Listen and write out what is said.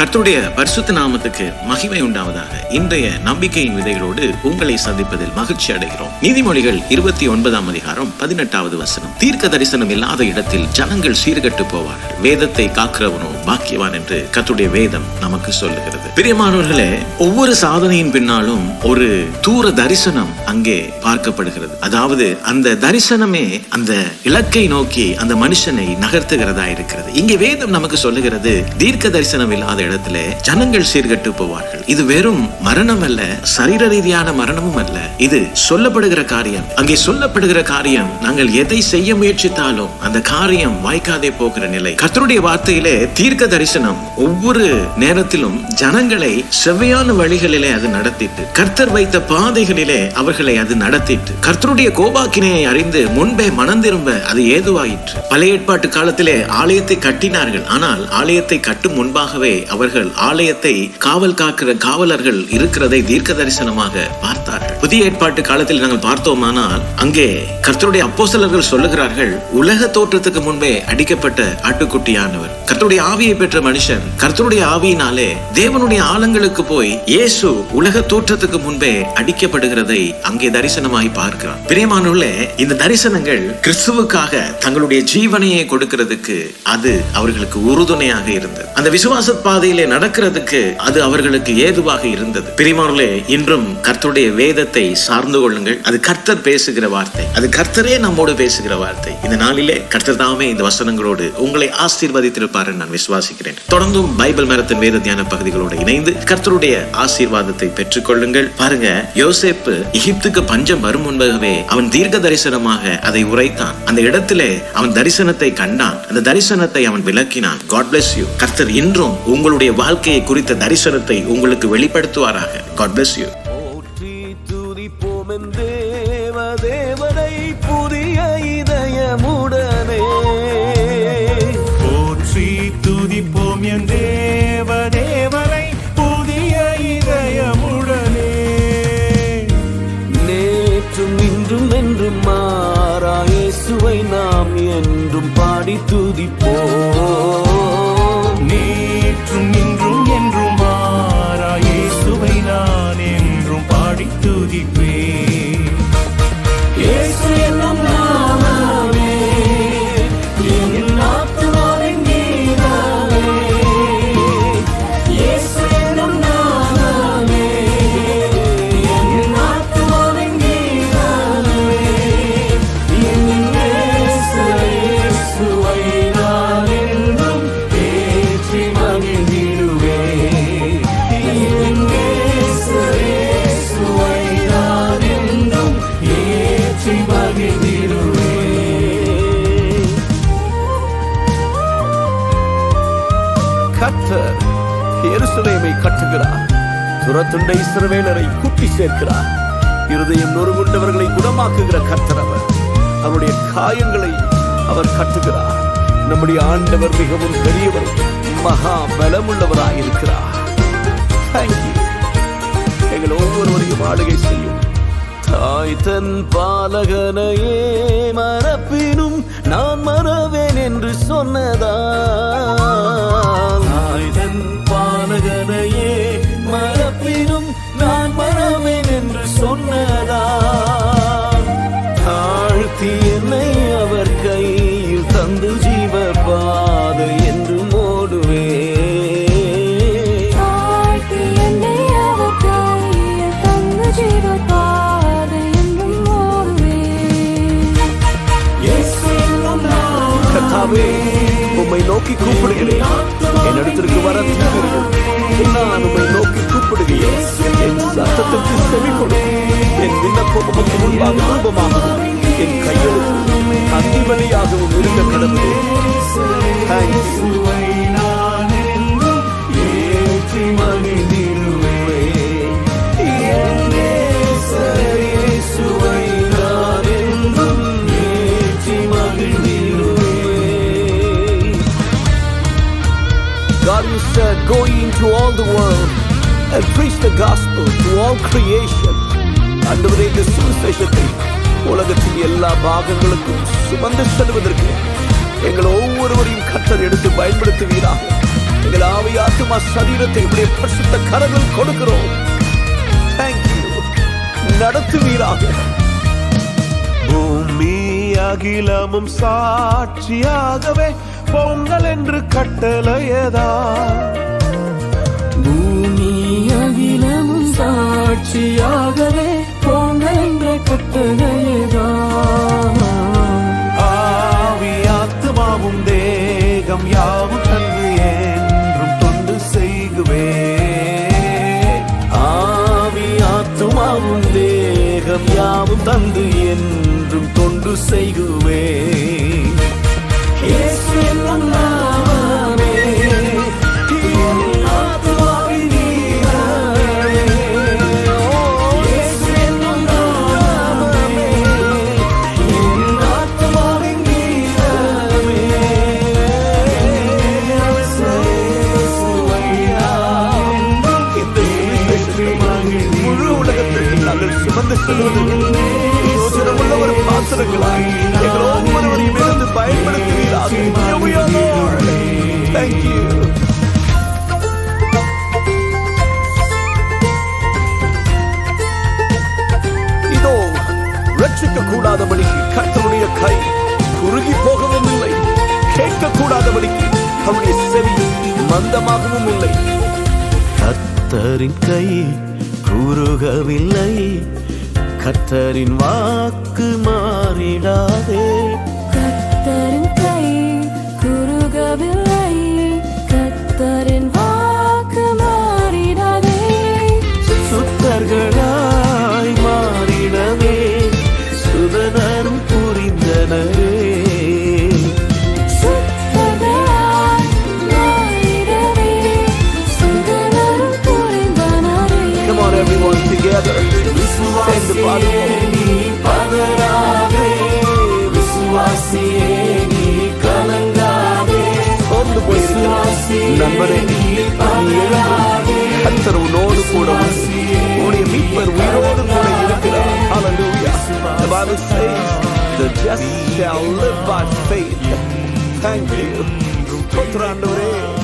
கர்த்தருடைய பரிசுத்த நாமத்துக்கு மகிமை உண்டாவதாக. இன்றைய நம்பிக்கையின் விதைகளோடு உங்களை சந்திப்பதில் மகிழ்ச்சி அடைகிறோம். நீதிமொழிகள் இருபத்தி ஒன்பதாம் அதிகாரம் பதினெட்டாவது வசனம். தீர்க்க தரிசனம் இல்லாத இடத்தில் ஜனங்கள் சீர்கட்டு போவார்கள். வேதத்தை காக்கிறவனோ பாக்கியவான் என்று கர்த்தருடைய வேதம் நமக்கு சொல்லுகிறது. பிரியமானவர்களே ஒவ்வொரு சாதனையின் பின்னாலும் ஒரு தூர தரிசனம் அங்கே பார்க்கப்படுகிறது. அதாவது அந்த தரிசனமே அந்த இலக்கை நோக்கி அந்த மனுஷனை நகர்த்துகிறதா இருக்கிறது. இங்கே வேதம் நமக்கு சொல்லுகிறது தீர்க்க தரிசனம் இல்லாத இடத்துல ஜனங்கள் சீர்கட்டு போவார்கள். இது வெறும் மரணம் அல்ல சரீர ரீதியான மரணமும் அல்ல. இது சொல்லப்படுகிற காரியம். அங்கே சொல்லப்படுகிற காரியம் நாங்கள் எதை செய்ய முயற்சித்தாலும் அந்த காரியம் வாய்க்காதே போகிற நிலை. கத்தருடைய வார்த்தையிலே தீர்க்க தரிசனம் ஒவ்வொரு நேரத்திலும் ஜனங்களை செவ்வையான வழிகளிலே அது நடத்திட்டு கர்த்தர் வைத்த பாதைகளிலே அவர்களை அது நடத்திட்டு கர்த்தருடைய கோபாக்கினையை அறிந்து முன்பே மனந்திரும்ப அது ஏதுவாயிற்று. பழைய ஏற்பாட்டு காலத்திலே ஆலயத்தை கட்டினார்கள். ஆனால் ஆலயத்தை கட்டும் முன்பாகவே அவர் அவர்கள் ஆலயத்தை காவல் காக்கிற காவலர்கள் இருக்கிறதை தீர்க்க தரிசனமாக பார்த்தார்கள். புதிய ஏற்பாட்டு காலத்தில் நாங்கள் பார்த்தோமானால் அங்கே கர்த்தருடைய அப்போசலர்கள் சொல்லுகிறார்கள் உலக தோற்றத்துக்கு முன்பே அடிக்கப்பட்ட ஆட்டுக்குட்டியானவர். கர்த்தருடைய ஆவியை பெற்ற மனுஷன் கர்த்தருடைய ஆவியினாலே தேவனுடைய ஆழங்களுக்கு போய் இயேசு உலக தோற்றத்துக்கு முன்பே அடிக்கப்படுகிறதை அங்கே தரிசனமாய் பார்க்கிறார் பிரியமானுள்ளே இந்த தரிசனங்கள் கிறிஸ்துவுக்காக தங்களுடைய ஜீவனையை கொடுக்கிறதுக்கு அது அவர்களுக்கு உறுதுணையாக இருந்தது. அந்த விசுவாச பாதையிலே நடக்கிறதுக்கு அது அவர்களுக்கு ஏதுவாக இருந்தது. பிரியமானுள்ளே இன்றும் கர்த்தருடைய வேதத்தை சார்ந்து கொள்ளுங்கள். அது கர்த்தர் பேசுகிற வார்த்தை. அது கர்த்தரே நம்மோடு பேசுகிற வார்த்தை. இந்த நாளிலே கர்த்தர் தாமே இந்த வசனங்களோடு உங்களை ஆசீர்வதித்திருப்பார் நான் விசுவாசிக்கிறேன். தொடர்ந்தும் பைபிள் மரத்தின் வேத தியான பகுதிகளோடு இணைந்து கர்த்தருடைய ஆசீர்வாதத்தை பெற்றுக் கொள்ளுங்கள் பாருங்க யோசேப்பு எகிப்துக்கு பஞ்சம் வரும் முன்பாகவே அவன் தீர்க்க தரிசனமாக அதை உரைத்தான். அந்த இடத்திலே அவன் தரிசனத்தை கண்டான். அந்த தரிசனத்தை அவன் விளக்கினான். காட் பிளஸ் யூ கர்த்தர் இன்றும் உங்கள் உங்களுடைய வாழ்க்கையை குறித்த தரிசனத்தை உங்களுக்கு வெளிப்படுத்துவாராக. காட் bless யூ போற்றி துதிப்போமென் தேவ தேவனை புதிய இதயமுடனே. போற்றி துதிப்போம் என் தேவ தேவரை புதிய இதயமுடனே. நேற்றும் இன்றும் என்றும் மாறா இயேசுவை நாம் என்றும் பாடி துதிப்போம். நேற்றும் இன்றும் என்றும் மாறா இயேசுவை நான் என்றும் பாடி துதிப்பேன். இயேசு என்னும் நாமமே எருசலேமை கட்டுகிறார். துரத்துண்ட இஸ்ரவேலரை கூட்டி சேர்க்கிறார். இருதயம் நொறுங்குண்டவர்களை குணமாக்குகிற கர்த்தர் அவர். அவருடைய காயங்களை அவர் கட்டுகிறார். நம்முடைய ஆண்டவர் மிகவும் பெரியவர் மகா பலமுள்ளவராக இருக்கிறார். எங்கள் ஒவ்வொருவரையும் ஆளுகை செய்யும். தாய் தன் பாலகனையே மறப்பினும் நான் மறவேன் என்று சொன்னதா தாய் தன் பாலகனையே மறப்பினும் நான் மறவேன் என்று சொன்னதா தாழ்த்தி நோக்கி கூப்பிடுகிறேன். என்னிடத்திற்கு வர தீவிரம் நான் உம்மை நோக்கி கூப்பிடுகிறேன். என் சத்தத்திற்கு செவி கொடு. என் விண்ணப்பம் உமக்கு முன்பாக ரூபமாகவும் என் கையெழுத்து அந்திபலியாகவும் இருந்த கடவுளே. தேங்க்யூ ஆண்டவரே இந்த சுவிசேஷத்தை உலகத்தின் எல்லா பாகங்களுக்கும் சுமந்து செல்வதற்கு எங்கள் ஒவ்வொருவரையும் கத்தர் எடுத்து பயன்படுத்துவீராக. எங்கள் ஆவி ஆத்துமா சரீரத்தை உடைய பரிசுத்த கரங்கள் கொடுக்கிறோம். தேங்க்யூ நடத்துவீராக. பூமி அகிலமும் சாட்சியாகவே பொங்கல் என்று கட்டளையதா? பூமி அகிலமும் சாட்சியாகவே பொங்கல் தேகம் யாவும் தந்து என்றும் தொண்டு செய்குவே. ஆவி ஆத்துமாவும் தேகம் யாவும் தந்து என்றும் தொண்டு செய்குவே. இயேசு யோசனமுள்ள ஒரு பாத்திரங்களாய் எங்கள் ஒவ்வொருவரையும் இருந்து பயன்படுத்துவீராக தேங்க்யூ இதோ ரட்சிக்க கூடாதபடிக்கு கத்தருடைய கை குறுகி போகவும் இல்லை கேட்க கூடாதபடிக்கு அவருடைய செவி மந்தமாகவும் இல்லை கத்தரின் கை குறுகவில்லை. கத்தரின் வாக்கு மாறிடாதே. போயிருக்கிற நண்பனே நீ எழுந்து கர்த்தர் உன்னோடு கூட உண்டு. உன்னுடைய மீட்பர் உயிரோடு கூட இருக்கிறார் Hallelujah. The Bible says the just shall live by faith. Thank you. ஸ்தோத்திரம் ஆண்டவரே. விசுவாசி